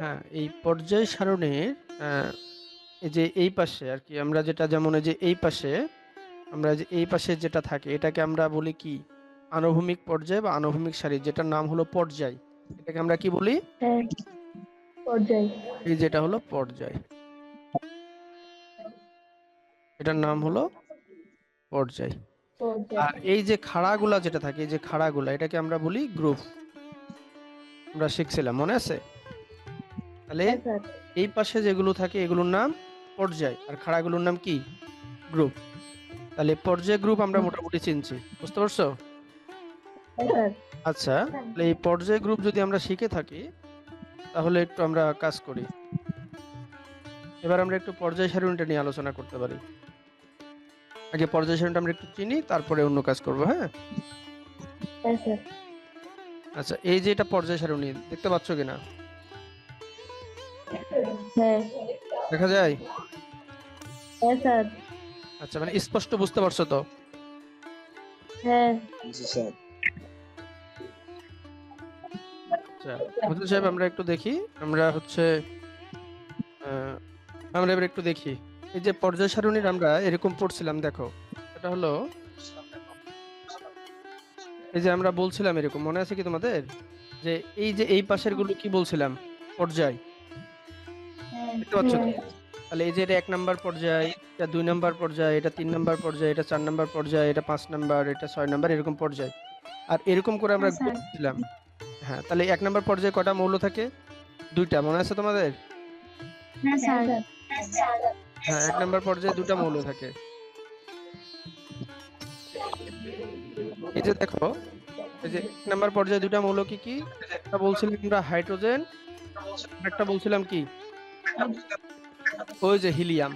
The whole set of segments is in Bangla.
হ্যাঁ এই পর্যায় সারণীর এই যে এই পাশে আর কি আমরা যেটা যেমন যে এই পাশে আমরা যে এই পাশে যেটা থাকে এটাকে আমরা বলি কি? আনুভূমিক পর্যায় বা আনুভূমিক সারি যেটার নাম হলো পর্যায়। এটাকে আমরা কি বলি? হ্যাঁ পর্যায়। এই যেটা হলো পর্যায়। এটার নাম হলো পর্যায়। আর এই যে খাড়াগুলা যেটা থাকে এই যে খাড়াগুলা এটাকে আমরা বলি গ্রুপ। আমরা শিখছিলাম মনে আছে? তাহলে এই পাশে যেগুলো থাকে এগুলোর নাম পর্যায় আর খাড়াগুলোর নাম কি? গ্রুপ তাহলে পর্যায় গ্রুপ আমরা মোটামুটি চিনছি বুঝতে পারছ? আচ্ছা তাহলে এই পর্যায় গ্রুপ যদি আমরা শিখে থাকি তাহলে একটু আমরা কাজ করি। এবার আমরা একটু পর্যায় সারণীটা নিয়ে আলোচনা করতে পারি। আগে পর্যায় সারণীটা আমরা একটু চিনি তারপরে অন্য কাজ করব হ্যাঁ? হ্যাঁ আচ্ছা এই যে এটা পর্যায় সারণী দেখতে পাচ্ছ কিনা? হ্যাঁ। দেখা যায়? হ্যাঁ স্যার। আচ্ছা মানে স্পষ্ট বুঝতে পারছ তো? হ্যাঁ। জি স্যার। আচ্ছা হুজুর সাহেব আমরা একটু দেখি। আমরা হচ্ছে আহ, আমরা এবার একটু দেখি। এই যে পর্যায় সারণীর আমরা এরকম পড়ছিলাম দেখো। এটা হলো এই যে আমরা বলছিলাম এরকম মনে আছে কি তোমাদের? যে এই যে এই পাশেরগুলো কি বলছিলাম? পর্যায়। দেখতে পাচ্ছ তাহলে এই যে এটা এক নাম্বার পর্যায় এটা দুই নাম্বার পর্যায় এটা তিন নাম্বার পর্যায় এটা চার নাম্বার পর্যায় এটা পাঁচ নাম্বার এটা ছয় নাম্বার এরকম পর্যায়। আর এরকম করে আমরা হ্যাঁ, দিলাম। হ্যাঁ তাহলে এক নাম্বার পর্যায়ে কটা মৌল থাকে? দুইটা মনে আছে তোমাদের? হ্যাঁ হ্যাঁ এক নাম্বার পর্যায়ে দুটা মৌল থাকে। এই যে দেখো এই যে এক নাম্বার পর্যায়ে দুটা মৌল কি কি? একটা বলছিলাম আমরা হাইড্রোজেন একটা বলছিলাম কি? ওই যে হিলিয়াম।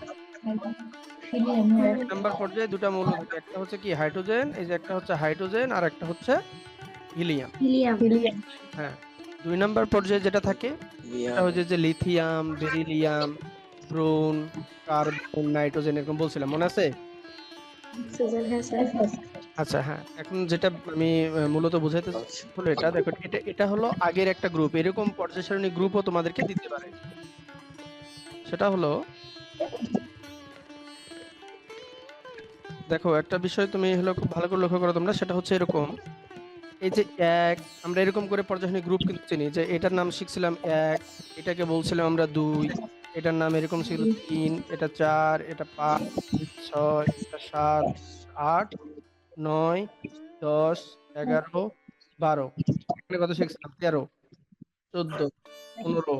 নাম্বার পর্যায়ে দুটা মৌল থাকে একটা হচ্ছে কি হাইড্রোজেন এই যে একটা হচ্ছে হাইড্রোজেন আর একটা হচ্ছে হিলিয়াম। হিলিয়াম। হিলিয়াম। হ্যাঁ দুই নাম্বার পর্যায়ে যেটা থাকে এটা হচ্ছে যে lithium beryllium boron carbon nitrogen এরকম বলছিলাম মনে আছে? হ্যাঁ আচ্ছা হ্যাঁ এখন যেটা আমি মূলত বোঝাইতে চাচ্ছি হলো এটা দেখো এটা এটা হলো আগের একটা গ্রুপ এরকম পর্যায় সারণী গ্রুপও তোমাদেরকে দিতে পারে। সেটা হলো, দেখো, একটা বিষয় তুমি হলো খুব ভালো করে লক্ষ্য করো তোমরা, সেটা হচ্ছে এরকম, এই যে এক, আমরা এরকম করে পর্যায় গ্রুপ কিন্তু চিনি, যে এটার নাম শিখছিলাম এক, এটাকে বলছিলাম আমরা দুই, এটার নাম এরকম ছিল তিন, এটা চার, এটা পাঁচ, ছয়, এটা সাত, আট, নয়, দশ, এগারো, বারো কত শিখছিলাম? তেরো, চোদ্দ, পনেরো,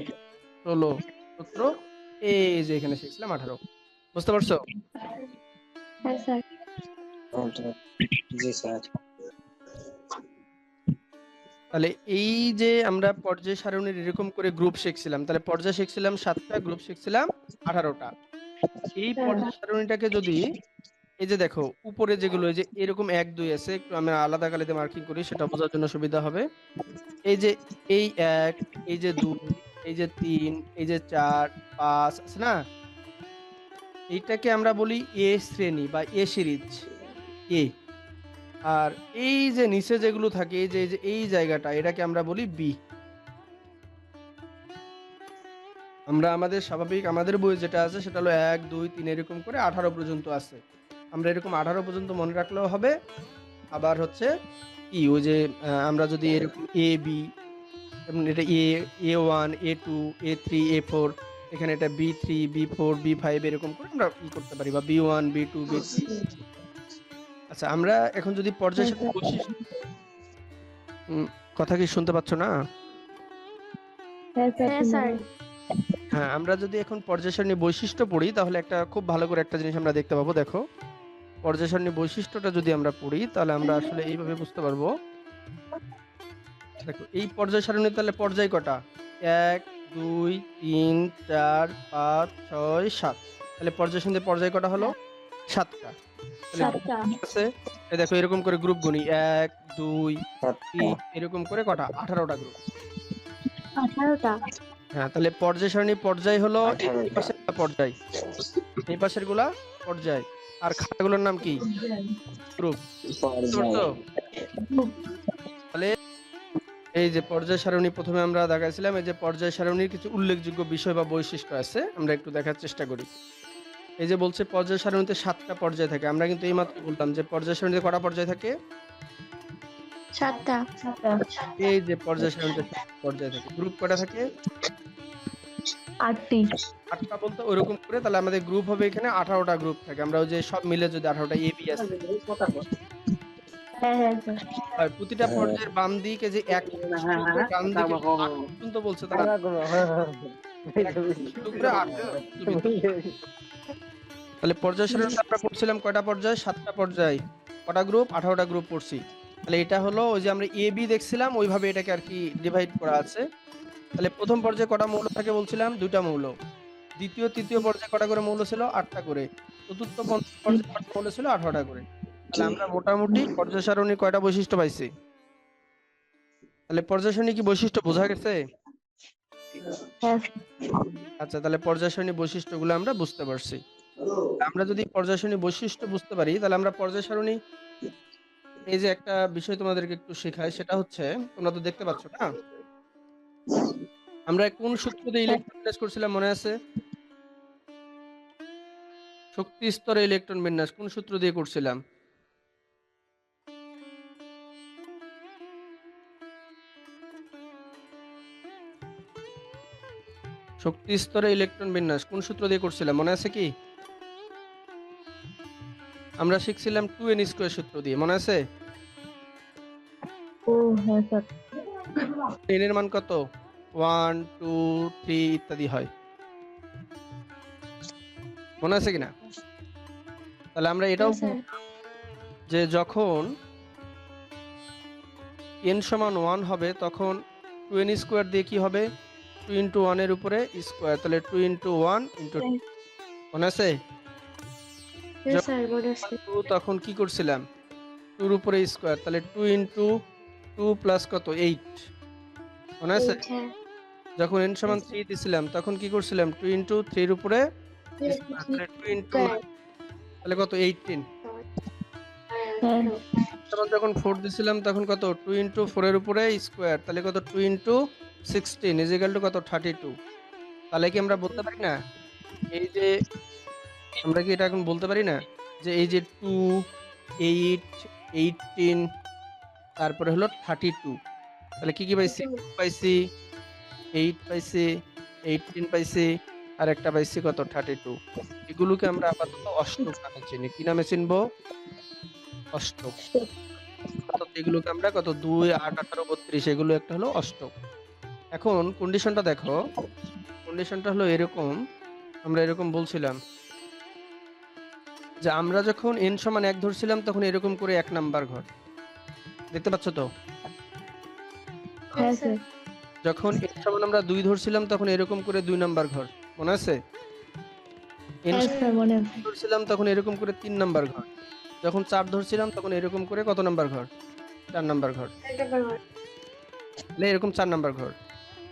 ষোলো, সতেরো এই যে এখানে শিখছিলাম আঠারো। বুঝতে পারছ? হ্যাঁ স্যার। জি স্যার। তাহলে এই যে আমরা পর্যায় সারণীর এরকম করে গ্রুপ শিখছিলাম তাহলে পর্যায় শিখছিলাম সাতটা গ্রুপ শিখছিলাম আঠারোটা। এই পর্যায় সারণীটাকে যদি এই যে দেখো উপরে যেগুলো যে এরকম এক দুই আছে একটু আমি আলাদা কালিতে মার্কিং করি সেটা বোঝার জন্য সুবিধা হবে। এই যে এই এক এই যে দুই এই যে তিন এই যে চার পাঁচ আছে না? এইটাকে আমরা বলি এ শ্রেণি বা এ সিরিজ, এ। আর এই যে নিচে যেগুলো থাকে, এই যে এই যে, এই জায়গাটা, এটাকে আমরা বলি বি। আমরা আমাদের স্বাভাবিক, আমাদের বই যেটা আছে, সেটা হলো এক, দুই, তিন, এরকম করে আঠারো পর্যন্ত আছে। আমরা এরকম আঠারো পর্যন্ত মনে রাখলেও হবে। আবার হচ্ছে কি ওই যে আমরা যদি এরকম এ, বি এটা এ A one, A two, A three, A four এখানে এটা B three B four B five এরকম করে আমরা ই করতে পারি বা B one B two B three আচ্ছা আমরা এখন যদি পর্যায় সারণী বৈশিষ্ট্য কথা কি শুনতে পাচ্ছ না? হ্যাঁ স্যার হ্যাঁ হ্যাঁ আমরা যদি এখন পর্যায় সারণী বৈশিষ্ট্য পড়ি তাহলে একটা খুব ভালো করে একটা জিনিস আমরা দেখতে পাবো দেখো। পর্যায় সারণী বৈশিষ্ট্যটা যদি আমরা পড়ি তাহলে আমরা আসলে এইভাবে বুঝতে পারব। দেখো এই পর্যায় সারণী তাহলে পর্যায় কটা? এক দুই তিন চার পাঁচ ছয় সাত। তাহলে পর্যায় সারণীতে পর্যায় কটা হলো? সাতটা। আছে। দেখো এরকম করে গ্রুপ গুনি। এক দুই তিন এরকম করে কটা? আঠারোটা গ্রুপ আঠারোটা। হ্যাঁ তাহলে পর্যায় সারণী পর্যায় হলো এই- পাশের পর্যায়। এই পাশেরগুলা পর্যায়। আর খাতাগুলোর নাম কি? গ্রুপ এই যে পর্যায় সারণী প্রথমে আমরা দেখাইছিলাম এই যে পর্যায় সারণীর কিছু উল্লেখযোগ্য বিষয় বা বৈশিষ্ট্য আছে আমরা একটু দেখার চেষ্টা করি। এই যে বলছে পর্যায় সারণীতে সাতটা পর্যায় থাকে। আমরা কিন্তু এইমাত্র বলতাম যে পর্যায় সারণীতে কটা পর্যায় থাকে? সাতটা। এই যে পর্যায় সারণীতে পর্যায় থাকে। গ্রুপ কটা থাকে? আটটি। আটটা বলতে ওইরকম করে তাহলে আমাদের গ্রুপ হবে এখানে আঠারোটা গ্রুপ থাকে। আমরা ওই যে সব মিলে যদি আঠারোটা এ বি আছে। প্রতিটা পর্যায়ের বাম দিকে যে এক ডান দিকে পর্যন্ত বলছে তারা তাহলে পর্যায় সারণীতে আমরা পড়ছিলাম কয়টা পর্যায় সাতটা পর্যায় কটা গ্রুপ আঠারোটা গ্রুপ পড়ছি তাহলে এটা হলো ওই যে আমরা এ বি দেখছিলাম ওইভাবে এটাকে আর কি ডিভাইড করা আছে তাহলে প্রথম পর্যায়ে কটা মৌল থাকে বলছিলাম দুইটা মৌল দ্বিতীয় তৃতীয় পর্যায়ে কটা করে মৌল ছিল আটটা করে চতুর্থ পঞ্চম পর্যায়ে কটা মৌল ছিল আঠারোটা করে তাহলে আমরা মোটামুটি পর্যায় সারণী কয়টা বৈশিষ্ট্য পাইছি? তাহলে পর্যায় সারণী কি বৈশিষ্ট্য বোঝা গেছে? হ্যাঁ। আচ্ছা তাহলে পর্যায় সারণী বৈশিষ্ট্যগুলো আমরা বুঝতে পারছি। আমরা যদি পর্যায় সারণী বৈশিষ্ট্য বুঝতে পারি তাহলে আমরা পর্যায় সারণী এই যে একটা বিষয় তোমাদেরকে একটু শেখাই সেটা হচ্ছে তোমরা তো দেখতে পাচ্ছ না? আমরা কোন সূত্র দিয়ে ইলেকট্রন বিন্যাস করছিলাম মনে আছে? শক্তি স্তরে ইলেকট্রন বিন্যাস কোন সূত্র দিয়ে করছিলাম? শক্তি স্তরে ইলেকট্রন বিন্যাস কোন সূত্র দিয়ে করছিলাম? মনে আছে কি? আমরা শিখছিলাম টু এন স্কোয়ার সূত্র দিয়ে মনে আছে? ও হ্যাঁ স্যার। এন এর মান কত? ওয়ান টু থ্রি ইত্যাদি হয়। মনে আছে কিনা? তাহলে আমরা এটাও স্যার। যে যখন এন সমান ওয়ান হবে তখন টু এন স্কোয়ার দিয়ে কি হবে? টু ইন্টু ওয়ানের উপরে স্কোয়ার তাহলে টু ইন্টু ওয়ান ইন্টু মনে আছে? টু তখন কি করছিলাম? টুর উপরে স্কোয়ার তাহলে টু ইন্টু টু প্লাস কত? এইট মনে আছে? হ্যাঁ। যখন এন সমান থ্রি দিছিলাম তখন কি করছিলাম? টু ইন্টু থ্রির উপরে তাহলে টু ইন্টু তাহলে কত? এইটিন তখন যখন ফোর দিছিলাম তখন কত? টু ইন্টু ফোরের উপরে স্কোয়ার তাহলে কত? Two into sixteen equal to কত? থার্টি টু তাহলে কি আমরা বলতে পারি না? এই যে আমরা কি এটা এখন বলতে পারি না? যে এই যে টু এইট এইটিন তারপরে হলো থার্টি টু তাহলে কি কি পাইছি? পাইছি এইট পাইছি এইটিন পাইছি আর একটা পাইছি কত? থার্টি টু এগুলোকে আমরা আপাতত অষ্টক নামে চিনি। কি নামে চিনবো? অষ্টক। এগুলোকে আমরা কত? দুই আট আঠারো বত্রিশ এগুলো একটা হলো অষ্টক। এখন কন্ডিশনটা দেখো। কন্ডিশনটা হলো এরকম আমরা এরকম বলছিলাম। যে আমরা যখন এন সমান এক ধরছিলাম তখন এরকম করে এক নাম্বার ঘর। দেখতে পাচ্ছ তো? হ্যাঁ যখন এন সমান আমরা দুই ধরছিলাম তখন এরকম করে দুই নাম্বার ঘর। মনে আছে? এন হ্যাঁ ধরছিলাম তখন এরকম করে তিন নাম্বার ঘর। যখন চার ধরছিলাম তখন এরকম করে কত নাম্বার ঘর? চার নাম্বার ঘর। এরকম চার নাম্বার ঘর।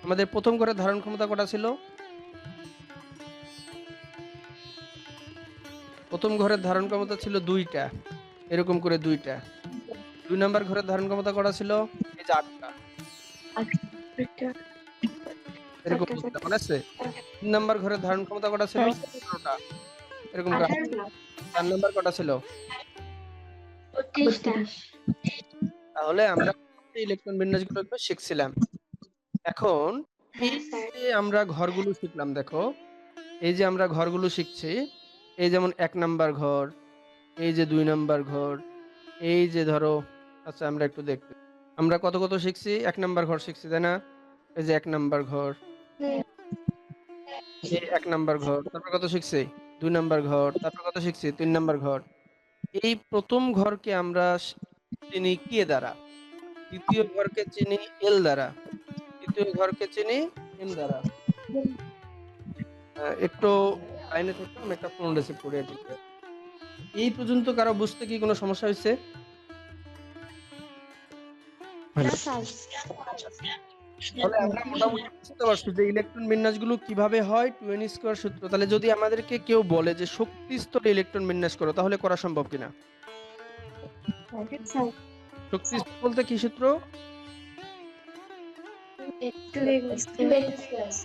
আমাদের প্রথম ঘরের ধারণ ক্ষমতা কটা ছিল? প্রথম ঘরের ধারণ ক্ষমতা ছিল দুইটা। এরকম করে দুইটা। দুই নাম্বার ঘরের ধারণ ক্ষমতা কটা ছিল? এই যে আটটা। এরকম মনে আছে? তিন নাম্বার ঘরের ধারণ ক্ষমতা কটা ছিল? আঠারোটা এরকম করে চার নাম্বার কটা ছিল? তাহলে আমরা ইলেকট্রন বিন্যাসগুলো শিখছিলাম। এখন এই যে আমরা ঘরগুলো শিখলাম দেখো। এই যে আমরা ঘরগুলো শিখছি এই যেমন এক নাম্বার ঘর এই যে দুই নাম্বার ঘর এই যে ধরো আচ্ছা আমরা একটু দেখতে। আমরা কত কত শিখছি? এক নাম্বার ঘর শিখছি তাই না? এই যে এক নাম্বার ঘর এক নাম্বার ঘর তারপর কত শিখছি? দুই নাম্বার ঘর তারপর কত শিখছি? তিন নাম্বার ঘর। এই প্রথম ঘরকে আমরা চিনি কে দ্বারা? দ্বিতীয় ঘরকে চিনি এল দ্বারা। তৃতীয় ঘরকে চিনি এম দ্বারা একটু লাইনে আমি একটা ফোন রিসিভ করে আর এই পর্যন্ত কারও বুঝতে কি কোনো সমস্যা হয়েছে? তাহলে আমরা মোটামুটি বুঝতে পারছি যে ইলেকট্রন বিন্যাসগুলো কীভাবে হয় টু এন স্কোয়ার সূত্র। তাহলে যদি আমাদেরকে কেউ বলে যে শক্তি স্তরে ইলেকট্রন বিন্যাস করো তাহলে করা সম্ভব কিনা? শক্তি বলতে কি সূত্র?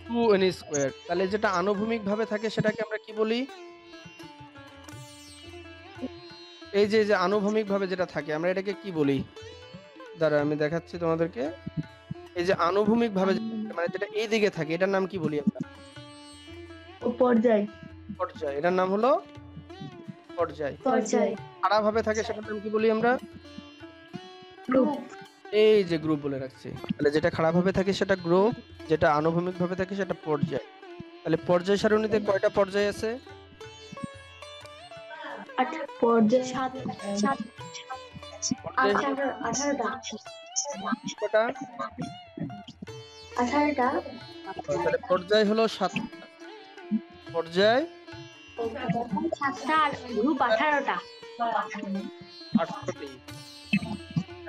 টু এন স্কোয়ার তাহলে যেটা আনুভূমিক ভাবে থাকে সেটাকে আমরা কি বলি? এই যে যে আনুভূমিক ভাবে যেটা থাকে আমরা এটাকে কি বলি? দাঁড়া আমি দেখাচ্ছি তোমাদেরকে। এই যে আনুভূমিক। ভাবে মানে যেটা এই দিকে থাকে এটার নাম কি বলি আমরা? পর্যায়। পর্যায়। এটার নাম হলো পর্যায়। পর্যায়। ভাবে থাকে সেটার নাম কি বলি আমরা? গ্রুপ এই যে গ্রুপ বলে রাখছি। তাহলে যেটা খারাপ ভাবে থাকে সেটা গ্রুপ যেটা আনুভূমিক ভাবে থাকে সেটা পর্যায়। তাহলে পর্যায় সারণীতে কয়টা পর্যায় আছে? পর্যায় সাত সাত পর্যায় আঠারোটা। তাহলে পর্যায় হলো সাতটা পর্যায়? সাতটা আর গ্রুপ আঠারোটা। আঠারোটি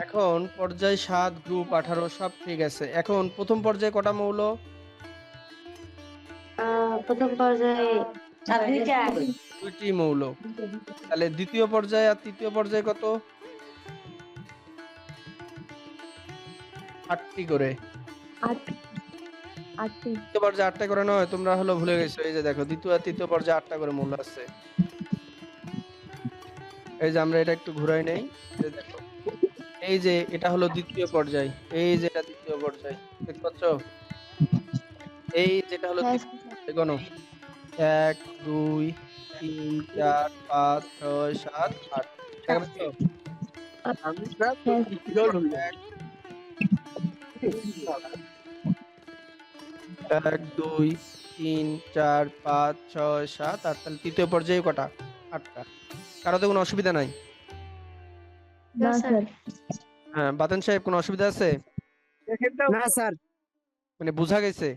এখন পর্যায় সাত গ্রুপ আঠারো সব ঠিক আছে। এখন প্রথম পর্যায়ে কটা মৌল? প্রথম পর্যায়ে দুইটি। মৌল। তাহলে দ্বিতীয় পর্যায়ে আর তৃতীয় পর্যায়ে কত? আটটি করে। আট দ্বিতীয় পর্যায়ে আটটা করে নয় তোমরা হলো ভুলে গেছো। এই যে দেখো দ্বিতীয় আর তৃতীয় পর্যায়ে আটটা করে মূল্য আছে। এই যে আমরা এটা একটু ঘুরাই নেই। দেখো। এই যে এটা হলো দ্বিতীয় পর্যায় এই যে এটা দ্বিতীয় পর্যায় দেখতে পাচ্ছ? এই যেটা হলো হ্যাঁ, গণ। এক দুই তিন চার পাঁচ ছয় সাত আট? হ্যাঁ, এক এক দুই তিন চার পাঁচ ছয় সাত আট। তাহলে তৃতীয় পর্যায়ে কটা? আটটা। কারও তো কোনো অসুবিধা নাই? না স্যার। হ্যাঁ বাতেন সাহেব কোনো অসুবিধা আছে? না স্যার। মানে বোঝা গেছে?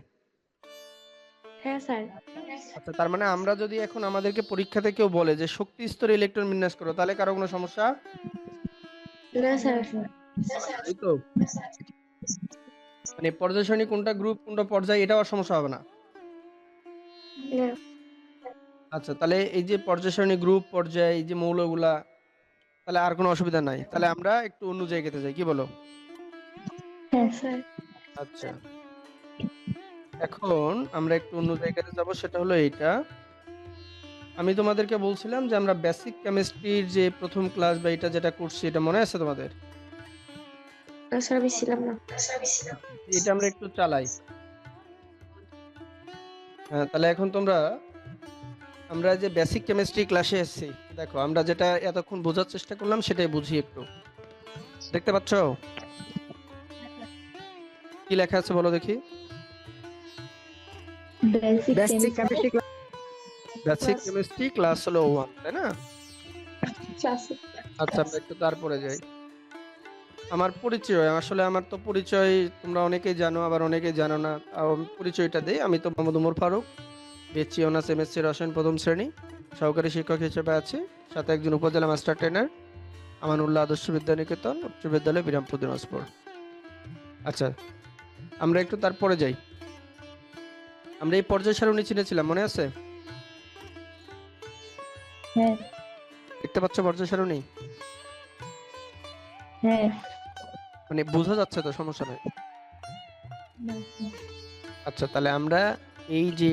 হ্যাঁ স্যার। আচ্ছা তার মানে আমরা যদি এখন আমাদেরকে পরীক্ষাতে কেউ বলে যে শক্তি স্তরে ইলেকট্রন বিন্যাস করো তাহলে কারও কোনো সমস্যা? না স্যার। এই তো। মানে পর্যায় সারণী কোনটা গ্রুপ কোনটা পর্যায় এটাও সমস্যা হবে না? না। আচ্ছা তাহলে এই যে পর্যায় সারণী গ্রুপ পর্যায় এই যে মৌলগুলা তাহলে আর কোনো অসুবিধা নাই। তাহলে আমরা একটু অন্য জায়গাতে যাই কি বলো? হ্যাঁ স্যার। আচ্ছা। এখন আমরা একটু অন্য জায়গাতে যাব সেটা হলো এইটা। আমি তোমাদেরকে বলছিলাম যে আমরা বেসিক কেমিস্ট্রির যে প্রথম ক্লাস বা এটা যেটা করছি এটা মনে আছে তোমাদের? এটা আমরা একটু চালাই। হ্যাঁ তাহলে এখন তোমরা আমরা যে বেসিক কেমিস্ট্রি ক্লাসে এসেছি দেখো আমরা যেটা এতক্ষণ বোঝার চেষ্টা করলাম সেটাই বুঝি একটু। দেখতে পাচ্ছ? কি লেখা আছে বলো দেখি? Basic chemistry basic chemistry class হলো ওয়ান তাই না? আচ্ছা আমরা একটু তারপরে যাই। আমার পরিচয় আসলে আমার তো পরিচয় তোমরা অনেকেই জানো আবার অনেকেই জানো না। আমি পরিচয়টা দেই আমি তো Mohammad Umar Faruk BSc honours MSc রসায়ন প্রথম শ্রেণি। সহকারী শিক্ষক হিসেবে আছি। সাথে একজন উপজেলা মাস্টার ট্রেনার আমানুল্লাহ আদর্শ বিদ্যানিকেতন উচ্চ বিদ্যালয় বিরামপুর দিনাজপুর। আচ্ছা আমরা একটু তারপরে যাই। আমরা এই পর্যায় সারণী চিনেছিলাম মনে আছে? হ্যাঁ। দেখতে পাচ্ছ পর্যায় সারণী? হ্যাঁ। মানে বোঝা যাচ্ছে তো সমস্যা নেই আচ্ছা তাহলে আমরা এই যে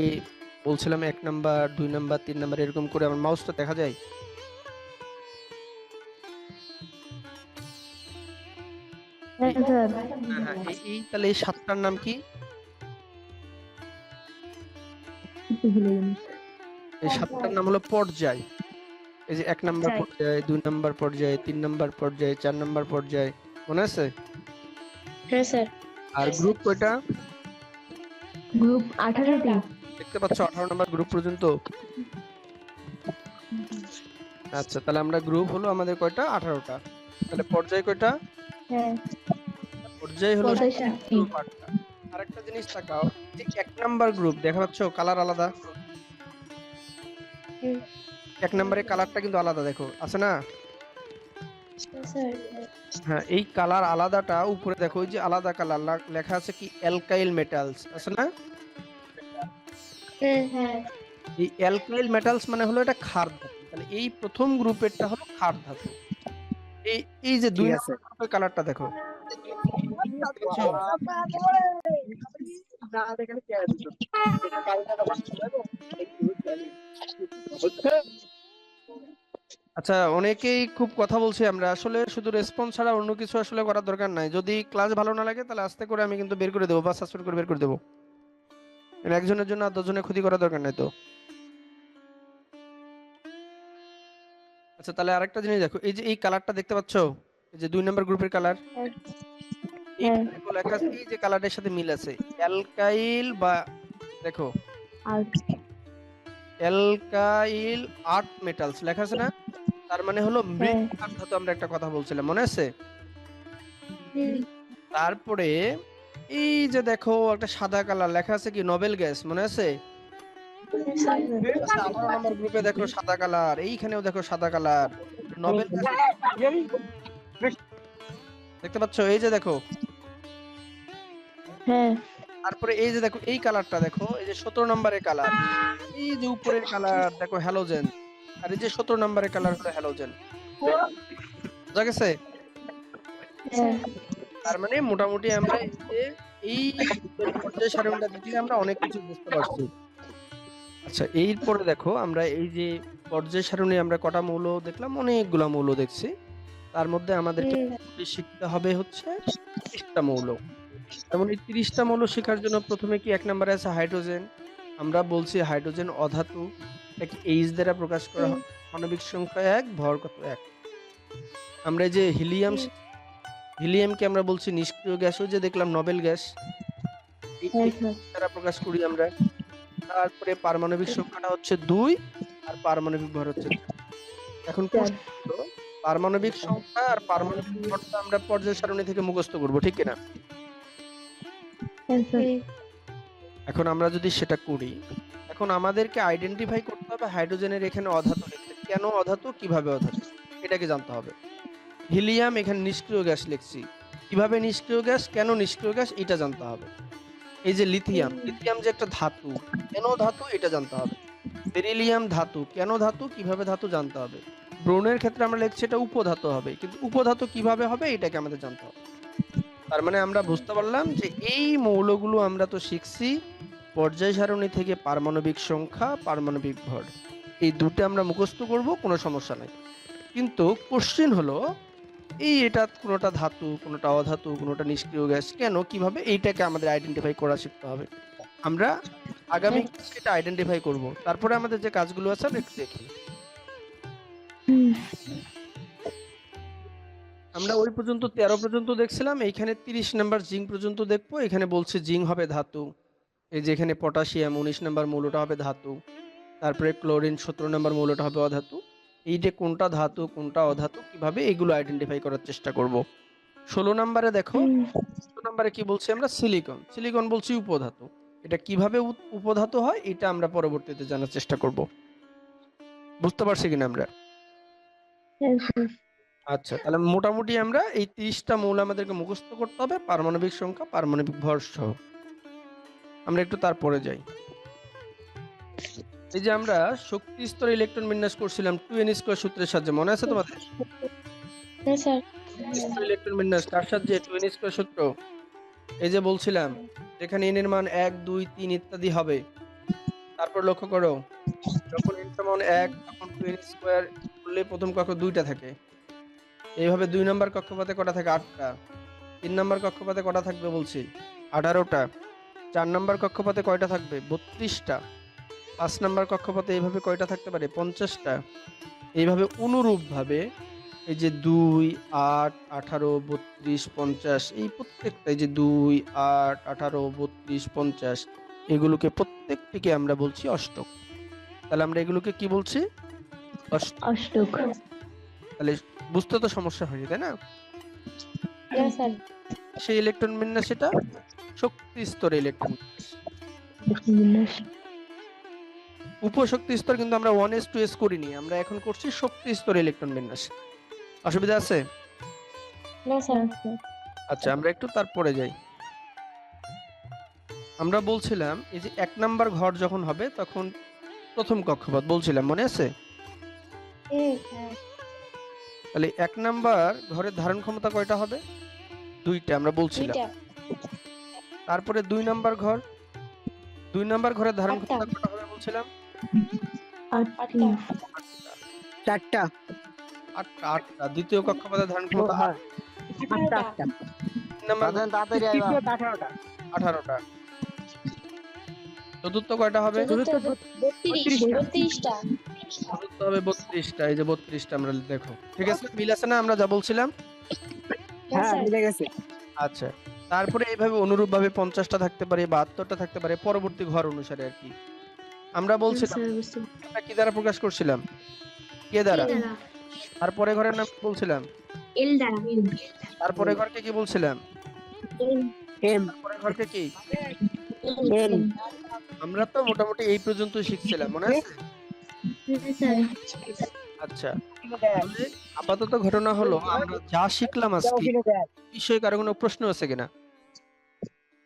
বলছিলাম এক নাম্বার দুই নাম্বার তিন নাম্বার এরকম করে আমার মাউসটা দেখা যায়? হ্যাঁ হ্যাঁ। হ্যাঁ এই- তাহলে এই সাতটার নাম কি? এই সাতটার নাম হলো পর্যায়। এই যে এক নাম্বার পর্যায়। পর্যায় দুই নাম্বার পর্যায় তিন নাম্বার পর্যায় চার নাম্বার পর্যায় মনে আছে? হ্যাঁ স্যার। আর গ্রুপ কয়টা? গ্রুপ আঠারোটি। দেখতে পাচ্ছ আঠারো নাম্বার গ্রুপ পর্যন্ত। আচ্ছা তাহলে আমরা গ্রুপ হলো আমাদের কয়টা? আঠারোটা। তাহলে পর্যায় কয়টা? হ্যাঁ। পর্যায় হলো আরেকটা জিনিস তাকাও যে এক নাম্বার গ্রুপ দেখা পাচ্ছ? কালার আলাদা। এক নম্বরে কালারটা কিন্তু আলাদা দেখো। আছে না? হ্যাঁ এই কালার আলাদাটা উপরে দেখো ওই যে আলাদা কালার লেখা আছে কি অ্যালকাইল মেটালস আছে না? এই অ্যালকাইল মেটালস মানে হলো এটা ক্ষার ধাতু। তাহলে এই প্রথম গ্রুপেরটা হলো ক্ষার ধাতু। এই এই যে দুই নম্বর কালারটা দেখো। আচ্ছা অনেকেই খুব কথা বলছি আমরা আসলে শুধু রেসপন্স ছাড়া অন্য কিছু আসলে করার দরকার নাই। যদি ক্লাস ভালো না লাগে তাহলে আস্তে করে আমি কিন্তু বের করে দেবো বা সাসপেন্ড করে বের করে দেবো। একজনের জন্য আর দশজনের ক্ষতি করার দরকার নাই তো। আচ্ছা তাহলে আরেকটা জিনিস দেখো এই যে এই কালারটা দেখতে পাচ্ছো? এই যে দুই নম্বর গ্রুপের কালার এই। লেখা আছে যে সাথে মিল আছে অ্যালকাইল বা দেখো। অ্যালকাইল আর্ট মেটালস লেখা আছে না? তার মানে হলো মৃৎ হ্যাঁ। ধাতু আমরা একটা কথা বলছিলাম মনে আছে? তারপরে এই যে দেখো একটা সাদা কালার লেখা আছে কি নোবেল গ্যাস মনে আছে? আচ্ছা, গ্রুপে দেখো সাদা কালার এইখানেও দেখো সাদা কালার নোবেল দেখতে পাচ্ছ? এই যে দেখো। হ্যাঁ। তারপরে এই যে দেখো এই কালারটা দেখো এই যে সতেরো নম্বরের কালার এই যে উপরের কালার দেখো হ্যালোজেন আর এই যে সতেরো নম্বরের কালার হলো হ্যালোজেন বুঝা গেছে? হ্যাঁ। তার মানে মোটামুটি আমরা এই যে এই পর্যায় সারণীটা আমরা অনেক কিছু বুঝতে পারছি। আচ্ছা এরপরে দেখো আমরা এই যে পর্যায় সারণী আমরা কটা মৌল দেখলাম অনেকগুলা মৌল দেখছি। তার মধ্যে আমাদেরকে শিখতে হবে হচ্ছে তিরিশটা মৌল। যেমন এই তিরিশটা মৌল শেখার জন্য প্রথমে কি এক নম্বরে আছে হাইড্রোজেন? আমরা বলছি হাইড্রোজেন অধাতু এটাকে এইচ দ্বারা প্রকাশ করা হয়? মানবিক সংখ্যা এক ভর কত এক? আমরা এই যে হিলিয়াম হিলিয়ামকে আমরা বলছি নিষ্ক্রিয় গ্যাস ওই যে দেখলাম নোবেল গ্যাস। এই- হ্যাঁ দ্বারা প্রকাশ করি আমরা। তারপরে পারমাণবিক সংখ্যাটা হচ্ছে দুই আর পারমাণবিক ভর হচ্ছে এখন পারমাণবিক সংখ্যা আর পারমাণবিক ভরটা আমরা পর্যায় সারণী থেকে মুখস্থ করব ঠিক কিনা? হ্যাঁ এখন আমরা যদি সেটা করি এখন আমাদেরকে আইডেন্টিফাই করতে হবে হাইড্রোজেনের এখানে অধাতু। কেন অধাতু? কীভাবে অধাতু? এটাকে জানতে হবে। হিলিয়াম এখানে নিষ্ক্রিয় গ্যাস লিখছি। কীভাবে নিষ্ক্রিয় গ্যাস? কেন নিষ্ক্রিয় গ্যাস? এটা জানতে হবে। এই যে লিথিয়াম লিথিয়াম যে একটা ধাতু কেন ধাতু? এটা জানতে হবে। বেরিলিয়াম ধাতু কেন ধাতু? কীভাবে ধাতু জানতে হবে। ব্রোনের ক্ষেত্রে আমরা লিখছি এটা উপধাতু হবে কিন্তু উপধাতু কীভাবে হবে? এটাকে আমাদের জানতে হবে। তার মানে আমরা বুঝতে পারলাম যে এই মৌলগুলো আমরা তো শিখছি পর্যায় সারণী থেকে পারমাণবিক সংখ্যা পারমাণবিক ভর। এই দুটো আমরা মুখস্থ করব কোনো সমস্যা নাই। কিন্তু কোশ্চেন হলো এই এটা কোনোটা ধাতু কোনোটা অধাতু কোনোটা নিষ্ক্রিয় গ্যাস কেন কীভাবে এইটাকে আমাদের আইডেন্টিফাই করা শিখতে হবে। আমরা আগামী এটা আইডেন্টিফাই করব। তারপরে আমাদের যে কাজগুলো আছে আমরা একটু দেখি। আমরা ওই পর্যন্ত তেরো পর্যন্ত দেখছিলাম এইখানে তিরিশ নাম্বার জিঙ্ক পর্যন্ত দেখব এখানে বলছে জিঙ্ক হবে ধাতু। এই যে এখানে পটাশিয়াম উনিশ নাম্বার মৌলটা হবে ধাতু। তারপরে ক্লোরিন সতেরো নাম্বার মৌলটা হবে অধাতু। এই যে কোনটা ধাতু কোনটা অধাতু কীভাবে এগুলো আইডেন্টিফাই করার চেষ্টা করব? ষোলো নাম্বারে দেখো ষোলো নাম্বারে কি বলছি আমরা? সিলিকন সিলিকন বলছি উপধাতু। এটা কীভাবে উপধাতু হয় এটা আমরা পরবর্তীতে জানার চেষ্টা করব। বুঝতে পারছি কিনা আমরা? হ্যাঁ আচ্ছা তাহলে মোটামুটি আমরা এই তিরিশটা মৌল আমাদেরকে মুখস্থ করতে হবে পারমাণবিক সংখ্যা পারমাণবিক ভর সহ আমরা একটু তারপরে যাই। এই যে আমরা শক্তি স্তরে ইলেকট্রন বিন্যাস করছিলাম টু এন স্কোয়ার সূত্রের সাহায্যে মনে আছে তোমাদের? হ্যাঁ স্যার। ইলেকট্রন বিন্যাস কার সাহায্যে টু এন স্কোয়ার সূত্র। এই যে বলছিলাম যেখানে এন এর মান এক দুই তিন ইত্যাদি হবে। তারপর লক্ষ্য করো যখন এন সমান এক তখন টু এন স্কোয়ার করলে প্রথম কক্ষ দুইটা থাকে। এইভাবে দুই নম্বর কক্ষপথে কটা থাকে? আটটা। তিন নম্বর কক্ষপথে কটা থাকবে বলছি? আঠারোটা। চার নম্বর কক্ষপথে কয়টা থাকবে? বত্রিশটা। পাঁচ নাম্বার কক্ষপথে এইভাবে কয়টা থাকতে পারে? পঞ্চাশটা। এইভাবে অনুরূপভাবে এই যে দুই আট আঠারো বত্রিশ পঞ্চাশ এই প্রত্যেকটা এই যে দুই আট আঠারো বত্রিশ পঞ্চাশ এগুলোকে প্রত্যেকটিকে আমরা বলছি অষ্টক। তাহলে আমরা এগুলোকে কি বলছি? অষ্টক। তাহলে বুঝতে তো সমস্যা হয়নি তাই না? হ্যাঁ সেই ইলেকট্রন বিন্যাস সেটা শক্তি স্তরে ইলেকট্রন বিন্যাস। উপশক্তি স্তর কিন্তু আমরা ওয়ান এস টু এস করিনি আমরা এখন করছি শক্তি স্তরে ইলেকট্রন বিন্যাস। অসুবিধা আছে? না স্যার আচ্ছা আমরা একটু তারপরে যাই। আমরা বলছিলাম এই যে এক নাম্বার ঘর যখন হবে তখন প্রথম কক্ষপথ বলছিলাম মনে আছে? তাহলে এক নাম্বার ঘরের ধারণ ক্ষমতা কয়টা হবে? দুইটা আমরা বলছিলাম। তারপরে দুই নাম্বার ঘর দুই নাম্বার ঘরের ধারণ ক্ষমতা কটা হবে বলছিলাম? চারটা। আটটা আটটা। দ্বিতীয় ধারণ ক্ষমতা হ্যাঁ, আটটা আটটা। নাম্বার তাড়াতাড়ি আইবা আঠারোটা। আঠারোটা। চতুর্থ কয়টা হবে? চতুর্থ হবে বত্রিশটা। এই যে বত্রিশটা আমরা দেখো। ঠিক আছে? মিল আছে না? আমরা যা বলছিলাম? হ্যাঁ হ্যাঁ স্যার। মিলে গেছে। আচ্ছা। তারপরে এইভাবে অনুরূপ ভাবে পঞ্চাশটা থাকতে পারে বাহাত্তরটা থাকতে পারে পরবর্তী ঘর অনুসারে আর কি। আমরা বলছিলাম কি দ্বারা প্রকাশ করছিলাম? কে দ্বারা? তারপরে ঘরের নাম বলছিলাম? এল দ্বারা তারপরে ঘরকে কি বলছিলাম? এম। পরে ঘরকে কি? এন আমরা তো মোটামুটি এই পর্যন্ত শিখছিলাম মনে আছে? আচ্ছা তাহলে আপাতত ঘটনা হলো আমরা যা শিখলাম আজকে বিষয়ে কারও কোনো প্রশ্ন আছে কিনা?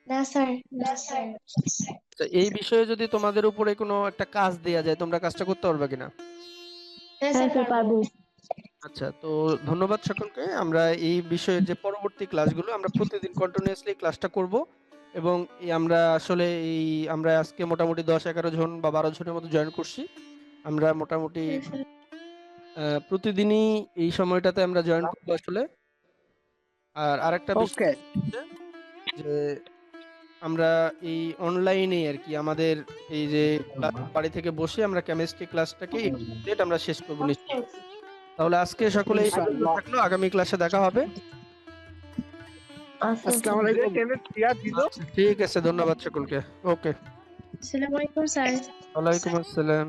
না স্যার। না স্যার। তো এই বিষয়ে যদি তোমাদের উপরে কোনো একটা কাজ দেয়া যায় তোমরা কাজটা করতে পারবে কিনা? হ্যাঁ স্যার পারব। আচ্ছা তো ধন্যবাদ সকলকে। আমরা এই বিষয়ের যে পরবর্তী ক্লাসগুলো আমরা প্রতিদিন কন্টিনিউয়াসলি ক্লাসটা করব। এবং আমরা আসলে এই আমরা আজকে মোটামুটি দশ এগারো জন বা বারো জনের মতো জয়েন করছি। আমরা মোটামুটি আহ, প্রতিদিনই এই সময়টাতে আমরা জয়েন করব আসলে। আর আরেকটা বিষয় যে আমরা এই অনলাইনে আর কি আমাদের এই যে বাড়ি থেকে বসে আমরা কেমিস্ট্রি ক্লাসটাকে ডেট আমরা শেষ করব নিশ্চয়ই। তাহলে আজকে সকলে এই পর্যন্ত ইনশাআল্লাহ। থাকল আগামী ক্লাসে দেখা হবে। আসসালামু আলাইকুম। ঠিক আছে ধন্যবাদ সকলকে। ওকে আসসালামু আলাইকুম স্যার। ওয়ালাইকুম আসসালাম।